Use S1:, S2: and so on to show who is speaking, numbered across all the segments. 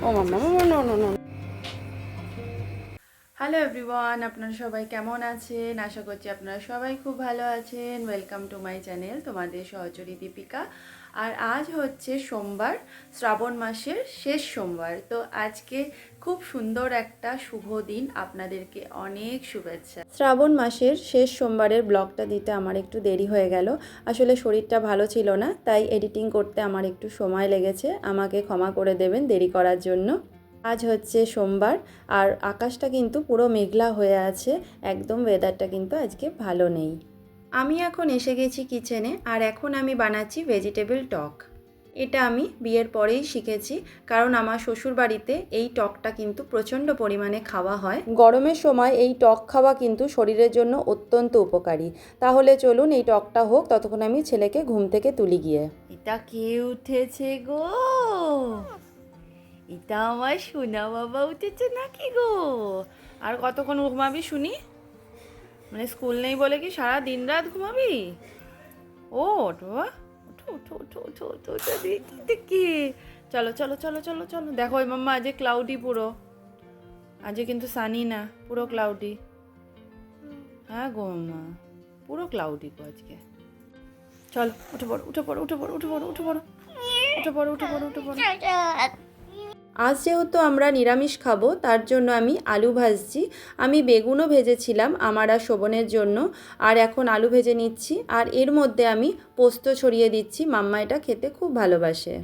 S1: Oh, mama, no, no, no, no. Hello everyone আপনারা সবাই কেমন আছেন? আশা করছি আপনারা সবাই খুব ভালো আছেন। ওয়েলকাম টু মাই চ্যানেল তোমাদের সহচরী দীপিকা। আর আজ হচ্ছে সোমবার, শ্রাবণ মাসের শেষ সোমবার। তো আজকে খুব সুন্দর একটা শুভ দিন আপনাদেরকে অনেক শুভেচ্ছা। শ্রাবণ মাসের শেষ সোমবারের ব্লগটা দিতে আমার একটু দেরি হয়ে গেল। আসলে শরীরটা ভালো ছিল না, তাই এডিটিং করতে আমার একটু সময় লেগেছে। আমাকে ক্ষমা করে দেবেন দেরি করার জন্য। আজ হচ্ছে সোমবার, আর আকাশটা কিন্তু পুরো মেঘলা হয়ে আছে, একদম ওয়েদারটা কিন্তু আজকে ভালো নেই। আমি এখন এসে গেছি কিচেনে আর এখন আমি বানাচ্ছি ভেজিটেবল টক। এটা আমি বিয়ের পরেই শিখেছি, কারণ আমার শ্বশুর বাড়িতে এই টকটা কিন্তু প্রচণ্ড পরিমাণে খাওয়া হয়। গরমের সময় এই টক খাওয়া কিন্তু শরীরের জন্য অত্যন্ত উপকারী। তাহলে চলুন এই টকটা হোক, ততক্ষণ আমি ছেলেকে ঘুম থেকে তুলি গিয়ে। এটা কে উঠেছে গো? এটা আমার সোনা বাবা, উঠেছে নাকি গো? আর কতক্ষণ ঘুমাবি শুনি? মানে স্কুল নেই বলে কি সারা দিন রাত ঘুমাবি? ও দেখি চলো চলো চলো চলো চলো। দেখো ওই মাম্মা আজকে ক্লাউডি পুরো। আজকে কিন্তু সানি না, পুরো ক্লাউডি হ্যাঁ গো মাম্মা, পুরো ক্লাউডি গো আজকে। চলো, উঠে পড়ো উঠে পড়ো উঠে পড়ো উঠে পড়ো উঠে পড়ো উঠে পড়ো উঠে পড়ো উঠে পড়ো। আজ যেহেতু আমরা নিরামিষ খাব, তার জন্য আমি আলু ভাজছি। আমি বেগুনও ভেজেছিলাম আমার আর শোভনের জন্য, আর এখন আলু ভেজে নিচ্ছি। আর এর মধ্যে আমি পোস্ত ছড়িয়ে দিচ্ছি, মাম্মা এটা খেতে খুব ভালোবাসে।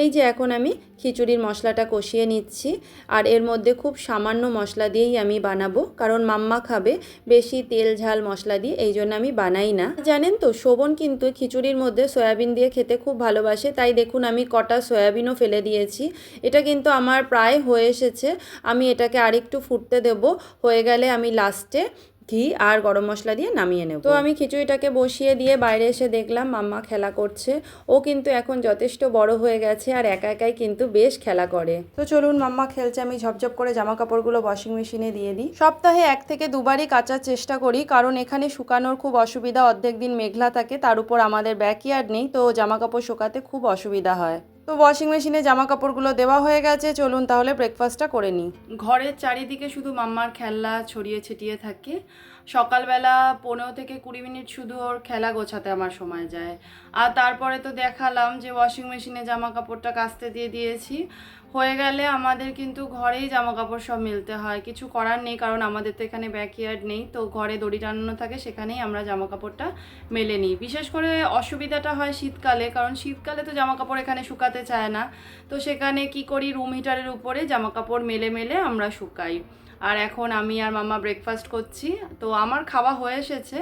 S1: এই যে এখন আমি খিচুড়ির মশলাটা কষিয়ে নিচ্ছি, আর এর মধ্যে খুব সামান্য মশলা দিয়েই আমি বানাবো, কারণ মাম্মা খাবে বেশি তেল ঝাল মশলা দিয়ে, এই জন্য আমি বানাই না। জানেন তো, শোভন কিন্তু খিচুড়ির মধ্যে সয়াবিন দিয়ে খেতে খুব ভালোবাসে, তাই দেখুন আমি কটা সয়াবিনও ফেলে দিয়েছি। এটা কিন্তু আমার প্রায় হয়ে এসেছে, আমি এটাকে আরেকটু ফুটতে দেব, হয়ে গেলে আমি লাস্টে ঘি আর গরম মশলা দিয়ে নামিয়ে নেব। তো আমি খিচুড়িটাকে বসিয়ে দিয়ে বাইরে এসে দেখলাম মাম্মা খেলা করছে। ও কিন্তু এখন যথেষ্ট বড় হয়ে গেছে আর একা একাই কিন্তু বেশ খেলা করে। তো চলুন মাম্মা খেলছে আমি ঝপঝপ করে জামা কাপড়গুলো ওয়াশিং মেশিনে দিয়ে দিই। সপ্তাহে এক থেকে দুবারই কাচার চেষ্টা করি কারণ এখানে শুকানোর খুব অসুবিধা অর্ধেক দিন মেঘলা থাকে তার উপর আমাদের ব্যাকইয়ার্ড নেই তো জামা কাপড় শুকাতে খুব অসুবিধা হয়। তো ওয়াশিং মেশিনে জামা কাপড়গুলো দেওয়া হয়ে গেছে, চলুন তাহলে ব্রেকফাস্টটা করে নিই। ঘরের চারিদিকে শুধু মাম্মার খেলনা ছড়িয়ে ছিটিয়ে থাকে। সকালবেলা পনেরো থেকে কুড়ি মিনিট শুধু ওর খেলা গোছাতে আমার সময় যায়। আর তারপরে তো দেখালাম যে ওয়াশিং মেশিনে জামা কাপড়টা কাচতে দিয়ে দিয়েছি। হয়ে গেলে আমাদের কিন্তু ঘরেই জামা কাপড় সব মেলতে হয়। কিছু করার নেই কারণ আমাদের তো এখানে ব্যাকইয়ার্ড নেই। তো ঘরে দড়ি টানানো থাকে, সেখানেই আমরা জামা কাপড়টা মেলে নিই। বিশেষ করে অসুবিধাটা হয় শীতকালে, কারণ শীতকালে তো জামা কাপড় এখানে শুকাতে চায় না। তো সেখানে কি করি? রুম হিটারের উপরে জামা কাপড় মেলে মেলে আমরা শুকাই। আর এখন আমি আর মামা ব্রেকফাস্ট করছি। তো আমার খাওয়া হয়ে এসেছে।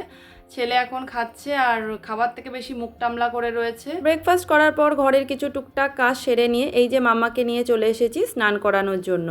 S1: ছেলে এখন খাচ্ছে আর খাবার থেকে বেশি মুখ টামলা করে রয়েছে। ব্রেকফাস্ট করার পর ঘরের কিছু টুকটাক কাজ সেরে নিয়ে এই যে মামাকে নিয়ে চলে এসেছি স্নান করানোর জন্য।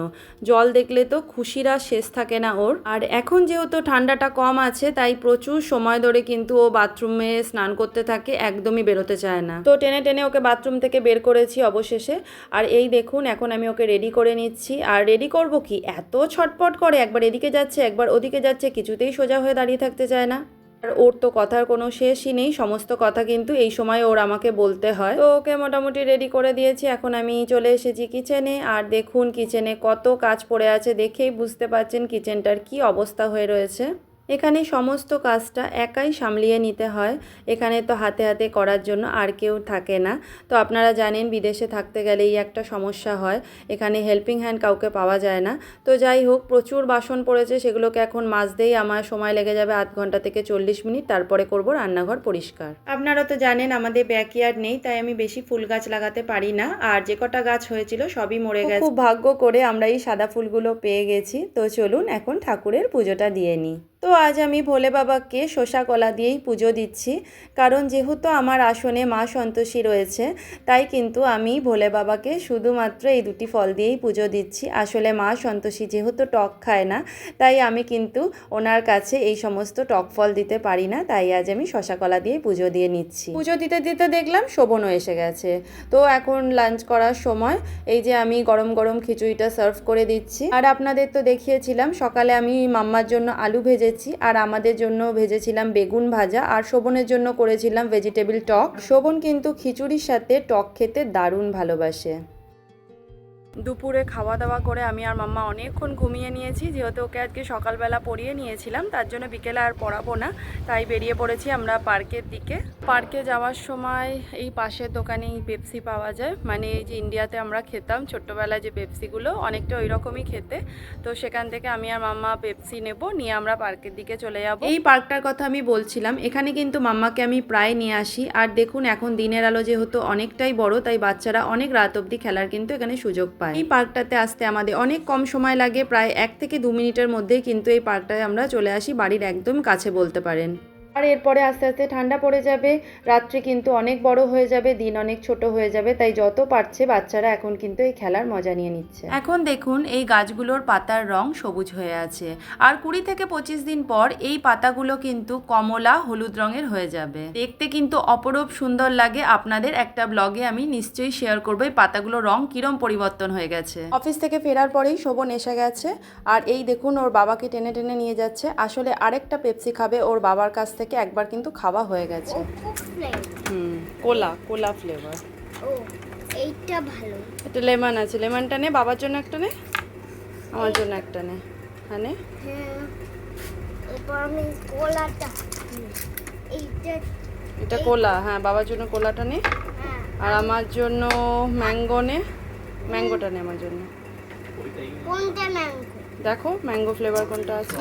S1: জল দেখলে তো খুশিরা শেষ থাকে না ওর। আর এখন যেহেতু ঠান্ডাটা কম আছে, তাই প্রচুর সময় ধরে কিন্তু ও বাথরুমে স্নান করতে থাকে, একদমই বেরোতে চায় না। তো টেনে টেনে ওকে বাথরুম থেকে বের করেছি অবশেষে। আর এই দেখুন, এখন আমি ওকে রেডি করে নিচ্ছি। আর রেডি করব কি? এত ছটপট করে, একবার এদিকে যাচ্ছে, একবার ওদিকে যাচ্ছে, কিছুতেই সোজা হয়ে দাঁড়িয়ে থাকতে চায় না। আর ওর তো কথার কোনো শেষই নেই, সমস্ত কথা কিন্তু এই সময় ওর আমাকে বলতে হয়। তো ওকে মোটামুটি রেডি করে দিয়েছি, এখন আমি চলে এসেছি কিচেনে আর দেখুন কিচেনে কত কাজ পড়ে আছে দেখেই বুঝতে পারছেন কিচেনটার কি অবস্থা হয়ে রয়েছে। এখানে সমস্ত কাজটা একাই সামলিয়ে নিতে হয়। এখানে তো হাতে হাতে করার জন্য আর কেউ থাকে না। তো আপনারা জানেন বিদেশে থাকতে গেলেই একটা সমস্যা হয়। এখানে হেল্পিং হ্যান্ড কাউকে পাওয়া যায় না। তো যাই হোক প্রচুর বাসন পড়েছে সেগুলোকে এখন মাজতেই আমার সময় লেগে যাবে আধ ঘণ্টা থেকে চল্লিশ মিনিট তারপরে করব রান্নাঘর পরিষ্কার। আপনারা তো জানেন আমাদের ব্যাকইয়ার্ড নেই তাই আমি বেশি ফুল গাছ লাগাতে পারি না। আর যে কটা গাছ হয়েছিল সবই মরে গেছে। খুব ভাগ্য করে আমরা এই সাদা ফুলগুলো পেয়ে গেছি। তো চলুন এখন ঠাকুরের পুজোটা দিয়ে নিই। তো আজ আমি ভোলে বাবাকে শসা কলা দিয়েই পুজো দিচ্ছি। কারণ যেহেতু আমার আসনে মা সন্তোষী রয়েছে, তাই কিন্তু আমি ভোলে বাবাকে শুধুমাত্র এই দুটি ফল দিয়েই পুজো দিচ্ছি। আসলে মা সন্তোষী যেহেতু টক খায় না, তাই আমি কিন্তু ওনার কাছে এই সমস্ত টক ফল দিতে পারি না, তাই আজ আমি শসা কলা দিয়ে পুজো দিয়ে নিচ্ছি। পুজো দিতে দিতে দেখলাম শোভনও এসে গেছে। তো এখন লাঞ্চ করার সময় এই যে আমি গরম গরম খিচুড়িটা সার্ভ করে দিচ্ছি। আর আপনাদের তো দেখিয়েছিলাম, সকালে আমি মাম্মার জন্য আলু ভেজেছি আর আমাদের জন্য ভেজেছিলাম বেগুন ভাজা আর শোভনের জন্য করেছিলাম ভেজিটেবিল টক। শোভন কিন্তু খিচুড়ির সাথে টক খেতে দারুণ ভালোবাসে। দুপুরে খাওয়া দাওয়া করে আমি আর মাম্মা অনেকক্ষণ ঘুমিয়ে নিয়েছি। যেহেতু ওকে আজকে সকালবেলা পড়িয়ে নিয়েছিলাম, তার জন্য বিকেলে আর পড়াবো না। তাই বেরিয়ে পড়েছি আমরা পার্কের দিকে। পার্কে যাওয়ার সময় এই পাশের দোকানেই পেপসি পাওয়া যায়। মানে এই যে ইন্ডিয়াতে আমরা খেতাম ছোট্টবেলায় যে পেপসিগুলো, অনেকটা ওই রকমই খেতে। তো সেখান থেকে আমি আর মাম্মা পেপসি নেব, নিয়ে আমরা পার্কের দিকে চলে যাব। এই পার্কটার কথা আমি বলছিলাম, এখানে কিন্তু মাম্মাকে আমি প্রায় নিয়ে আসি। আর দেখুন, এখন দিনের আলো যেহেতু অনেকটাই বড়, তাই বাচ্চারা অনেক রাত অবধি খেলার কিন্তু এখানে সুযোগ পায় এই পার্কটাতে আসতে আমাদের অনেক কম সময় লাগে, প্রায় এক থেকে দু মিনিটের মধ্যেই কিন্তু এই পার্কটায় আমরা চলে আসি, বাড়ির একদম কাছে বলতে পারেন। আর এরপরে আস্তে আস্তে ঠান্ডা পড়ে যাবে রাত্রি কিন্তু অনেক বড় হয়ে যাবে দিন অনেক ছোট হয়ে যাবে তাই যত পারছে বাচ্চারা এখন কিন্তু এই খেলার মজা নিয়ে নিচ্ছে। এখন দেখুন এই গাছগুলোর পাতার রং সবুজ হয়ে আছে। আর কুড়ি থেকে পঁচিশ দিন পর এই পাতাগুলো কিন্তু কমলা হলুদ রঙের হয়ে যাবে। দেখতে কিন্তু অপরূপ সুন্দর লাগে। আপনাদের একটা ব্লগে আমি নিশ্চয়ই শেয়ার করব এই পাতাগুলোর রং কিরম পরিবর্তন হয়ে গেছে। অফিস থেকে ফেরার পরেই শোভন এসে গেছে। আর এই দেখুন ওর বাবাকে টেনে টেনে নিয়ে যাচ্ছে। আসলে আরেকটা পেপসি খাবে ওর বাবার কাছ থেকে। একবার কিন্তু খাওয়া হয়ে গেছে। হুম কোলা কোলা ফ্লেভার
S2: ও এইটা ভালো।
S1: একটা লেমন আছে। লেমনটা নে বাবার জন্য একটা নে আমার জন্য একটা নে। হ্যাঁ নে।
S2: হ্যাঁ কোলাটা এইটা
S1: এটা কোলা হ্যাঁ বাবার জন্য কোলাটা নে।
S2: হ্যাঁ।
S1: আর আমার জন্য ম্যাঙ্গো নে। ম্যাঙ্গোটা নে আমার জন্য।
S2: কোনটা ম্যাঙ্গো?
S1: দেখো ম্যাঙ্গো ফ্লেভার কোনটা আছে।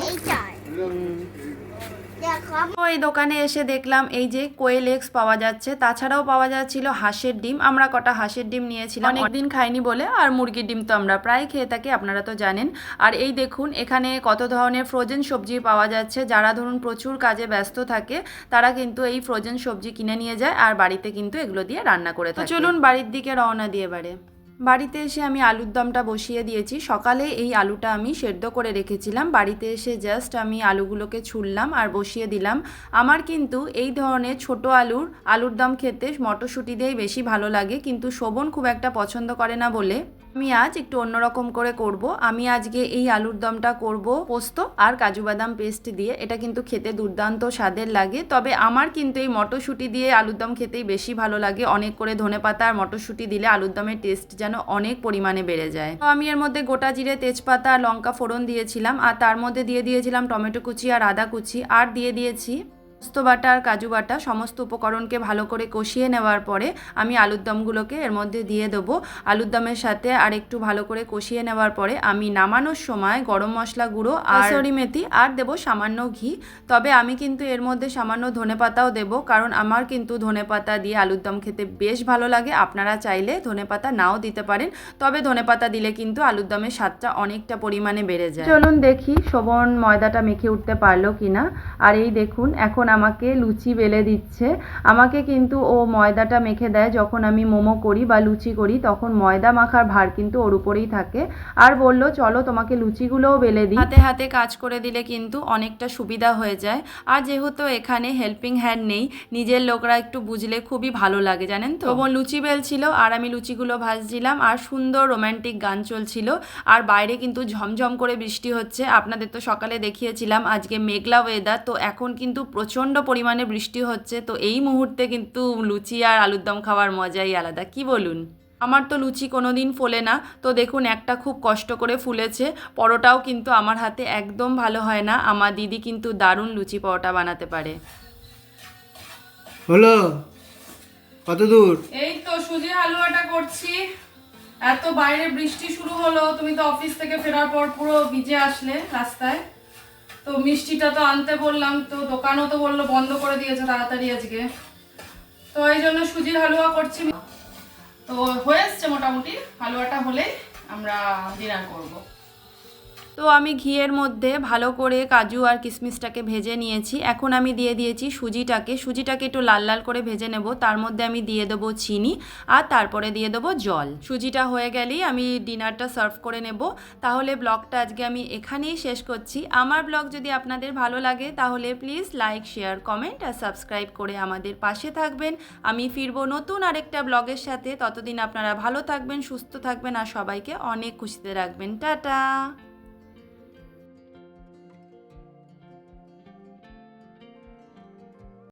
S1: এই দোকানে এসে দেখলাম এই যে কোয়েল এগস পাওয়া যাচ্ছে তাছাড়াও পাওয়া যাচ্ছিল হাঁসের ডিম। আমরা কটা হাঁসের ডিম নিয়েছিলাম। অনেকদিন খাইনি বলে আর মুরগির ডিম তো আমরা প্রায় খেয়ে থাকি আপনারা তো জানেন। আর এই দেখুন এখানে কত ধরনের ফ্রোজেন সবজি পাওয়া যাচ্ছে। যারা ধরুন প্রচুর কাজে ব্যস্ত থাকে তারা কিন্তু এই ফ্রোজেন সবজি কিনে নিয়ে যায় আর বাড়িতে কিন্তু এগুলো দিয়ে রান্না করে থাকে। চলুন বাড়ির দিকে রওনা দিয়ে এবারে। বাড়িতে এসে আমি আলুর দমটা বসিয়ে দিয়েছি। সকালে এই আলুটা আমি সেদ্ধ করে রেখেছিলাম। বাড়িতে এসে জাস্ট আমি আলুগুলোকে ছুললাম আর বসিয়ে দিলাম। আমার কিন্তু এই ধরনের ছোট আলুর আলুর দম খেতে মটরশুঁটি দিয়েই বেশি ভালো লাগে। কিন্তু শোভন খুব একটা পছন্দ করে না বলে আমি আজ একটু অন্যরকম করে করব। আমি আজকে এই আলুর দমটা করব, পোস্ত আর কাজু বাদাম পেস্ট দিয়ে। এটা কিন্তু খেতে দুর্দান্ত স্বাদের লাগে। তবে আমার কিন্তু এই মটরশুঁটি দিয়ে আলুর দম খেতেই বেশি ভালো লাগে। অনেক করে ধনেপাতা আর মটরশুঁটি দিলে আলুর দমের টেস্ট যেন অনেক পরিমাণে বেড়ে যায়। তো আমি এর মধ্যে গোটা জিরে, তেজপাতা লঙ্কা ফোড়ন দিয়েছিলাম। আর তার মধ্যে দিয়ে দিয়েছিলাম টমেটো কুচি আর আদা কুচি। আর দিয়ে দিয়েছি পোস্ত বাটা আর কাজু বাটা সমস্ত উপকরণকে ভালো করে কষিয়ে নেওয়ার পরে আমি আলুর দমগুলোকে এর মধ্যে দিয়ে দেবো। আলুর দমের সাথে আর একটু ভালো করে কষিয়ে নেওয়ার পরে আমি নামানোর সময় গরম মশলা গুঁড়ো আর সরি মেথি আর দেবো সামান্য ঘি। তবে আমি কিন্তু এর মধ্যে সামান্য ধনেপাতাও দেবো কারণ আমার কিন্তু ধনেপাতা দিয়ে আলুর দম খেতে বেশ ভালো লাগে। আপনারা চাইলে ধনেপাতা নাও দিতে পারেন। তবে ধনেপাতা দিলে কিন্তু আলুর দমের স্বাদটা অনেকটা পরিমাণে বেড়ে যায়। চলুন দেখি শোভন ময়দাটা মেখে উঠতে পারল কিনা। আর এই দেখুন এখন আমাকে লুচি বেলে দিচ্ছে। আমাকে কিন্তু ও ময়দাটা মেখে দেয় যখন আমি মোমো করি বা লুচি করি তখন ময়দা মাখার ভার কিন্তু ওর উপরেই থাকে। আর বলল চলো তোমাকে লুচিগুলোও বেলে দিই। হাতে হাতে কাজ করে দিলে কিন্তু অনেকটা সুবিধা হয়ে যায়। আর যেহেতু এখানে হেল্পিং হ্যান্ড নেই নিজের লোকরা একটু বুঝলে খুবই ভালো লাগে জানেন তো? বোন লুচি বেলছিল আর আমি লুচিগুলো ভাজছিলাম আর সুন্দর রোমান্টিক গান চলছিল। আর বাইরে কিন্তু ঝমঝম করে বৃষ্টি হচ্ছে। আপনাদের তো সকালে দেখিয়েছিলাম আজকে মেঘলা ওয়েদার তো এখন কিন্তু প্রচণ্ড পরিমাণে বৃষ্টি হচ্ছে তো এই মুহূর্তে কিন্তু লুচি আর আলুর দম খাওয়ার মজাই আলাদা। কি বলুন? আমার তো লুচি কোনো দিন ফোলে না তো দেখুন একটা খুব কষ্ট করে ফুলেছে পরোটাও কিন্তু আমার হাতে একদম ভালো হয় না আমার দিদি কিন্তু দারুণ লুচি পরোটা বানাতে পারে।
S3: হলো? কত দূর?
S1: এই তো সুজি হালুয়াটা করছি। এত বাইরে বৃষ্টি শুরু হলো তুমি তো অফিস থেকে ফেরার পর পুরো ভিজে আসলে রাস্তায়। তো মিষ্টিটা তো আনতে বললাম, তো দোকানও তো বলল বন্ধ করে দিয়েছে তাড়াতাড়ি আজকে। তো এই জন্য সুজির হালুয়া করছি। তো হয়ে এসছে মোটামুটি, হালুয়াটা হলেই আমরা ডিনার করব। তো আমি ঘিয়ের মধ্যে ভালো করে কাজু আর কিশমিশটাকে ভেজে নিয়েছি। এখন আমি দিয়ে দিয়েছি সুজিটাকে। সুজিটাকে একটু লাল লাল করে ভেজে নেব। তার মধ্যে আমি দিয়ে দেবো চিনি আর তারপরে দিয়ে দেবো জল। সুজিটা হয়ে গেলেই আমি ডিনারটা সার্ভ করে নেব। তাহলে ব্লগটা আজকে আমি এখানেই শেষ করছি। আমার ব্লগ যদি আপনাদের ভালো লাগে তাহলে প্লিজ লাইক, শেয়ার, কমেন্ট আর সাবস্ক্রাইব করে আমাদের পাশে থাকবেন। আমি ফিরবো নতুন আরেকটা ব্লগের সাথে। ততদিন আপনারা ভালো থাকবেন, সুস্থ থাকবেন আর সবাইকে অনেক খুশিতে রাখবেন। টাটা!